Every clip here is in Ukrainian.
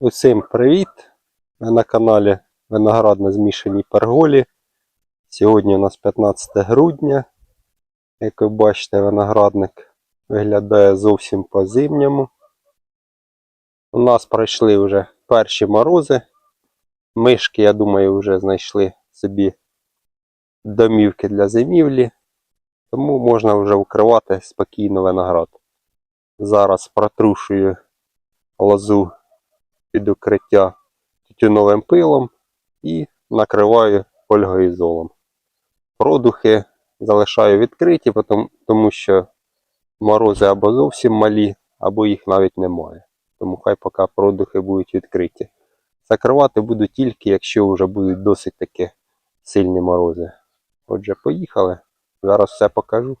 Усім привіт! Ви на каналі Виноград на змішаній перголі. Сьогодні у нас 15 грудня. Як ви бачите, виноградник виглядає зовсім по-зимньому. У нас пройшли вже перші морози. Мишки, я думаю, вже знайшли собі домівки для зимівлі. Тому можна вже укривати спокійно виноград. Зараз протрушую лозу під укриття тютюновим пилом і накриваю фольгоізолом. Продухи залишаю відкриті, тому що морози або зовсім малі, або їх навіть немає. Тому хай поки продухи будуть відкриті. Закривати буду тільки, якщо вже будуть досить таки сильні морози. Отже, поїхали. Зараз все покажу.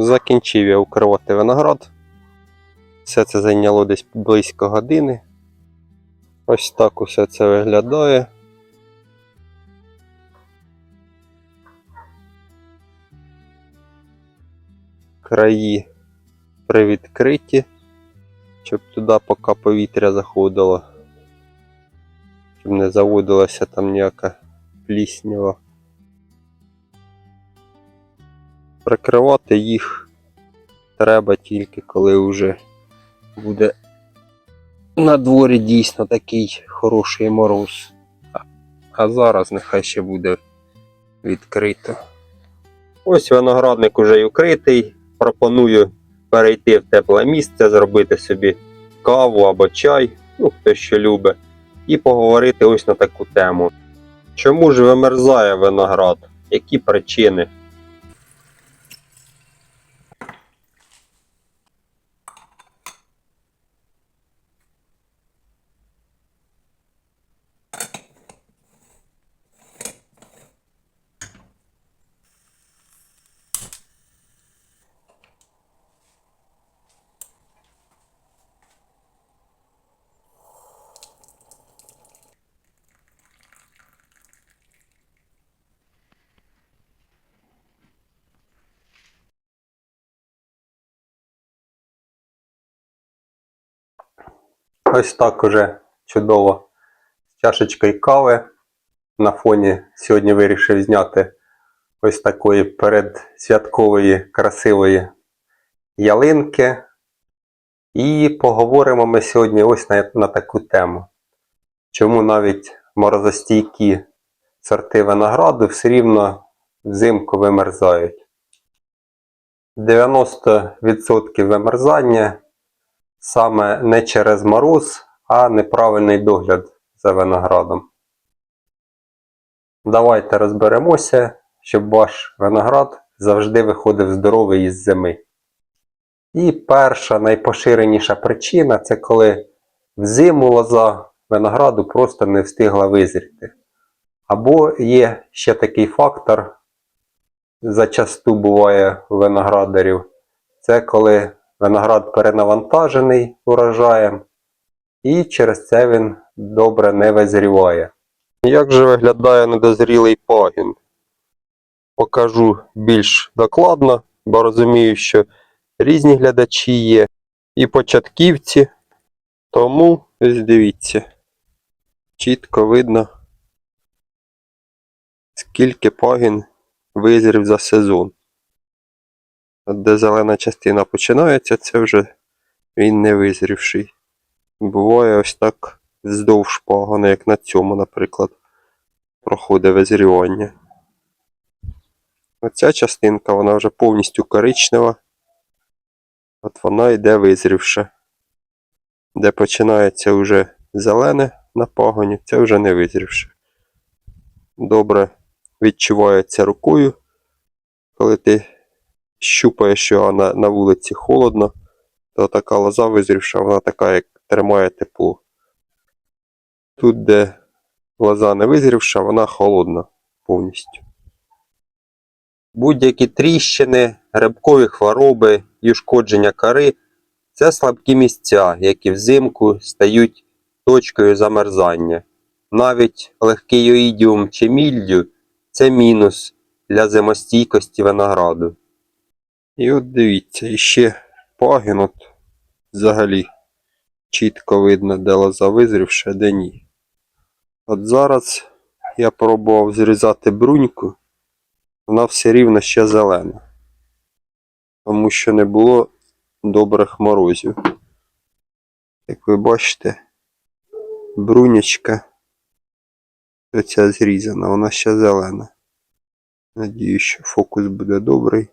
Закінчив я укривати виноград. Все це зайняло десь близько години. Ось так усе це виглядає. Краї привідкриті, щоб туди поки повітря заходило, щоб не заводилася там ніяка пліснява. Прикривати їх треба тільки коли вже буде на дворі дійсно такий хороший мороз. А- зараз нехай ще буде відкрито. Ось виноградник уже й укритий. Пропоную перейти в тепле місце, зробити собі каву або чай, ну хто що любить, і поговорити ось на таку тему. Чому ж вимерзає виноград? Які причини? Ось так уже чудово. З чашечкою кави. На фоні сьогодні вирішив зняти ось такої передсвяткової красивої ялинки. І поговоримо ми сьогодні ось на, на таку тему. Чому навіть морозостійкі сорти винограду все рівно взимку вимерзають. 90% вимерзання саме не через мороз, а неправильний догляд за виноградом. Давайте розберемося, щоб ваш виноград завжди виходив здоровий із зими. І перша найпоширеніша причина це коли взиму лоза винограду просто не встигла визріти. Або є ще такий фактор, зачасту буває у виноградарів, це коли виноград перенавантажений урожаєм, і через це він добре не визріває. Як же виглядає недозрілий пагін? Покажу більш докладно, бо розумію, що різні глядачі є і початківці. Тому ось дивіться. чітко видно, скільки пагін визрів за сезон. Де зелена частина починається, це вже він не визрівший. Буває ось так вздовж пагона, як на цьому, наприклад, проходить визрівання. Оця частинка, вона вже повністю коричнева. От вона йде визрівша. Де починається вже зелене на пагоні, це вже не визрівше. Добре відчувається рукою, коли ти щупаєш, що на, на вулиці холодно, то така лоза визрівша, вона така, як тримає тепло. Тут, де лоза не визрівша, вона холодна повністю. Будь-які тріщини, грибкові хвороби і ушкодження кори це слабкі місця, які взимку стають точкою замерзання. Навіть легкий оїдіум чи мільдю це мінус для зимостійкості винограду. І от дивіться, іще пагін взагалі чітко видно, де лоза визрівша, де ні. От зараз я пробував зрізати бруньку, вона все рівно ще зелена. Тому що не було добрих морозів. Як ви бачите, брунячка оця зрізана, вона ще зелена. Надію, що фокус буде добрий.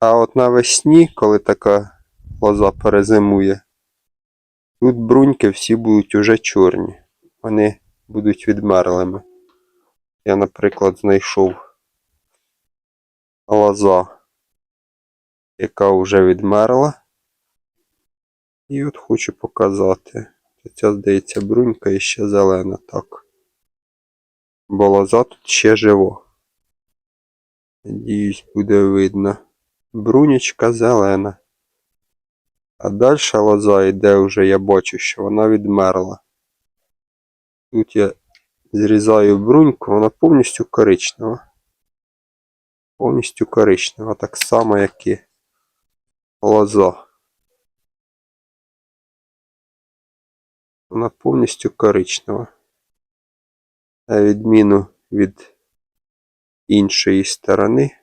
А от навесні, коли така лоза перезимує, тут бруньки всі будуть уже чорні. Вони будуть відмерлими. Я, наприклад, знайшов лоза, яка вже відмерла. І от хочу показати. Ця, здається, брунька і ще зелена, так. Бо лоза тут ще жива. Надіюсь, буде видно. Брунічка зелена. А далі лоза йде вже, я бачу, що вона відмерла. Тут я зрізаю бруньку, вона повністю коричнева. Повністю коричнева, так само, як і лоза. Вона повністю коричнева. На відміну від іншої сторони.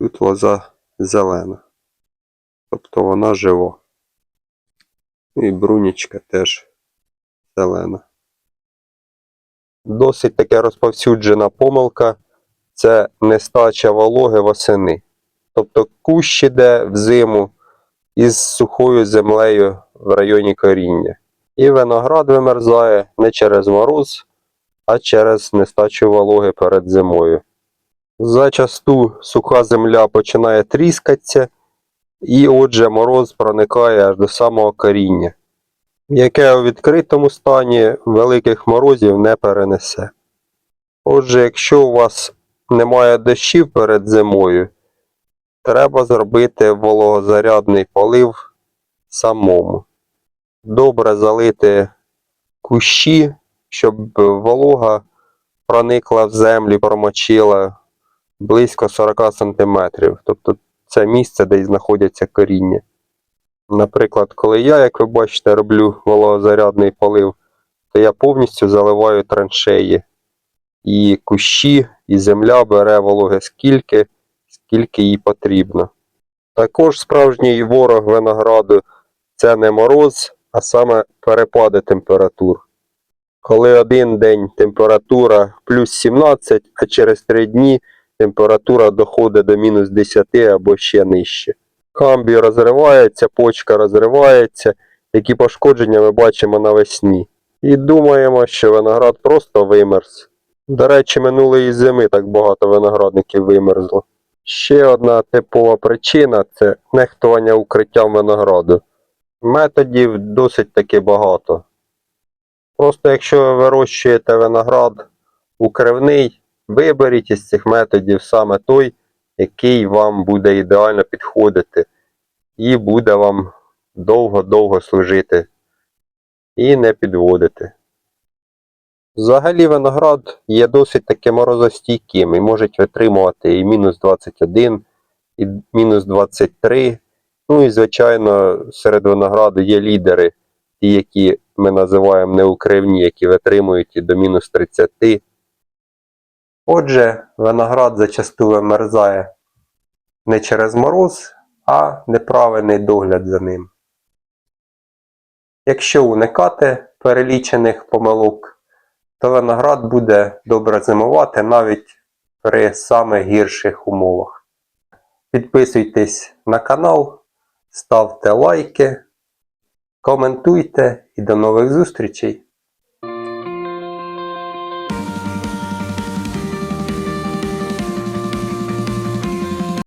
Тут лоза зелена. Тобто вона жива. І брунічка теж зелена. Досить таке розповсюджена помилка це нестача вологи восени. Тобто кущ іде взиму із сухою землею в районі коріння. І виноград вимерзає не через мороз, а через нестачу вологи перед зимою. Зачасту суха земля починає тріскатися, і отже мороз проникає аж до самого коріння, яке у відкритому стані великих морозів не перенесе. Отже, якщо у вас немає дощів перед зимою, треба зробити вологозарядний полив самому. Добре залити кущі, щоб волога проникла в землю, промочила близько 40 см. Тобто це місце, де знаходяться коріння. Наприклад, коли я, як ви бачите, роблю вологозарядний полив, то я повністю заливаю траншеї. І кущі, і земля бере вологи скільки, скільки їй потрібно. Також справжній ворог винограду це не мороз, а саме перепади температур. Коли один день температура плюс 17, а через 3 дні температура доходить до мінус 10 або ще нижче. Камбій розривається, почка розривається, які пошкодження ми бачимо навесні. І думаємо, що виноград просто вимерз. До речі, минулої зими так багато виноградників вимерзло. Ще одна типова причина це нехтування укриттям винограду. Методів досить таки багато. Просто якщо ви вирощуєте виноград укривний, виберіть із цих методів саме той, який вам буде ідеально підходити, і буде вам довго-довго служити і не підводити. Взагалі виноград є досить таки морозостійким і можуть витримувати і мінус 21, і мінус 23, Ну і, звичайно, серед винограду є лідери, ті, які ми називаємо неукривні, які витримують і до мінус 30. Отже, виноград зачасту вимерзає не через мороз, а неправильний догляд за ним. Якщо уникати перелічених помилок, то виноград буде добре зимувати навіть при самих гірших умовах. Підписуйтесь на канал, ставте лайки, коментуйте і до нових зустрічей!